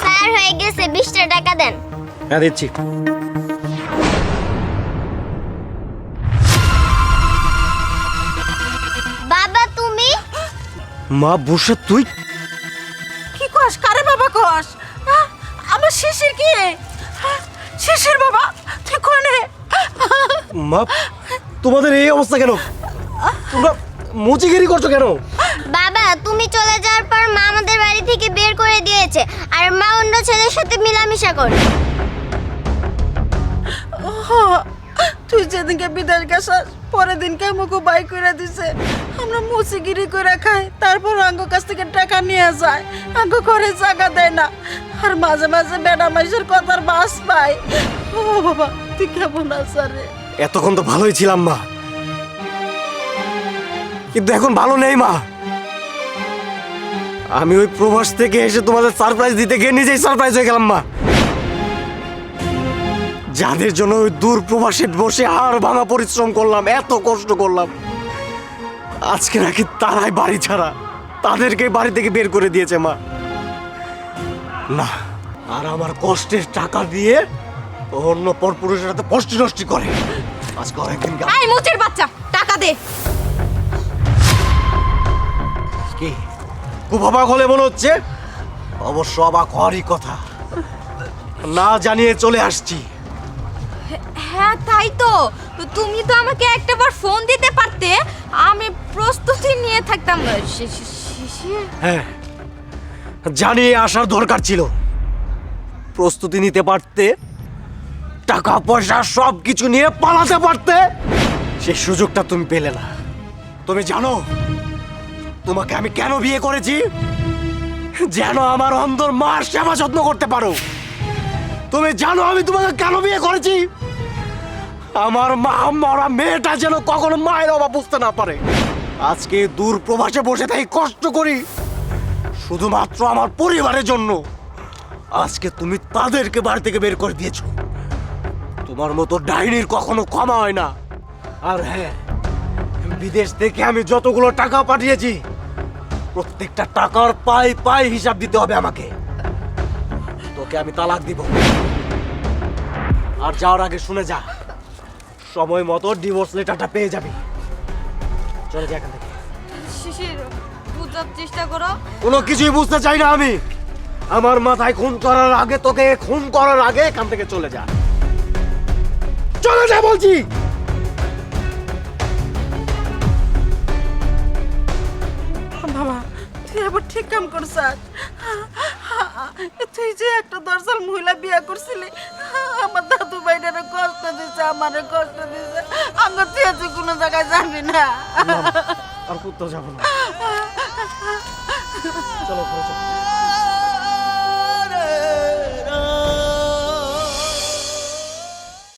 Sir হয়ে গেছে বিশটা টাকা দেন। হ্যাঁ দিচ্ছি। বাবা তুমি? মা বসে তুই? কি কস? কারে বাবা কস? হ্যাঁ? আমার শিশির কি? হ্যাঁ? শিশির বাবা তুই কোনে? মা তোমাদের এই অবস্থা কেন? তোমরা মুচিগিরি করছ কেন? তুমি চলে যাওয়ার পর মা আমাদের বাড়ি থেকে বের করে দিয়েছে। আর মা অন্য ছেলের সাথে মিলামিশা করে। তুই যেদিনকে বিদেশ গেছাস পরের দিনকে আমাকে বাই করে দিছে। আমরা মুসিগিরি করে খাই তারপর আঙ্গ কাছ থেকে টাকা নিয়ে যায়। আঙ্গ ঘরে জায়গা দেয় না। আর মাঝে মাঝে বেড়া মাইসের কথার বাস পাই ও বাবা তুই কেমন আছ রে? এতক্ষণ তো ভালোই ছিলাম মা। কিন্তু এখন ভালো নেই মা। আমি ওই প্রবাস থেকে এসে তোমাদের সারপ্রাইজ দিতে গিয়ে নিজেই সারপ্রাইজ হয়ে গেলাম মা। যাদের জন্য ওই দূর প্রবাসে বসে আর ভাঙা পরিশ্রম করলাম এত কষ্ট করলাম আজকে নাকি তারাই বাড়ি ছাড়া তাদেরকে বাড়ি থেকে বের করে দিয়েছে মা। না আর আমার কষ্টের টাকা দিয়ে অন্য পরপুরুষের সাথে পষ্টি নষ্টি করে। আজকে অনেকদিন এই মুচের বাচ্চা টাকা দে। কি? খুব অবাক হলে মনে হচ্ছে অবশ্য অবাক হওয়ারই কথা। না জানিয়ে চলে আসছি। হ্যাঁ তাই তো। তুমি তো আমাকে একটাবার ফোন দিতে পারতে। আমি প্রস্তুতি নিয়ে থাকতাম। হ্যাঁ জানিয়ে আসার দরকার ছিল। প্রস্তুতি নিতে পারতে টাকা পয়সা সব কিছু নিয়ে পালাতে পারতে সেই সুযোগটা তুমি পেলে না। তুমি জানো? তোমাকে আমি কেন বিয়ে করেছি? যেন আমার অন্তর মার সেবা যত্ন করতে পারো। তুমি জানো আমি তোমাকে কেন বিয়ে করেছি? আমার মা মরা মেয়েটা যেন কখনো মায়ের অভাব বুঝতে না পারে। আজকে দূর প্রবাসে বসে তাই কষ্ট করি। শুধুমাত্র আমার পরিবারের জন্য। আজকে তুমি তাদেরকে বাড়ি থেকে বের করে দিয়েছ। তোমার মতো ডাইনির কখনো ক্ষমা হয় না। আর হ্যাঁ বিদেশ থেকে আমি যতগুলো টাকা পাঠিয়েছি প্রত্যেকটা টাকার পাই পাই হিসাব দিতে হবে আমাকে। তোকে আমি তালাক দিব। আর যাওয়ার আগে শুনে যা। সময় মতো ডিভোর্স লেটারটা পেয়ে যাবি। চলে যা এখান থেকে। শিশির বুঝার চেষ্টা করো। কোনো কিছুই বুঝতে চাই না আমি। আমার মাথায় খুন করার আগে তোকে খুন করার আগে এখান থেকে চলে যা। চলে যা বলছি! কাম করছ তুই যে একটা দর্শন মহিলা বিয়া করছিলি, আমার দাদু ভাইটারে কষ্ট দিছে আমারে কষ্ট দিছে। আমার তুই আজ কোনো জায়গায় যাবি না। আর কোথাও যাব না। চলো চলো।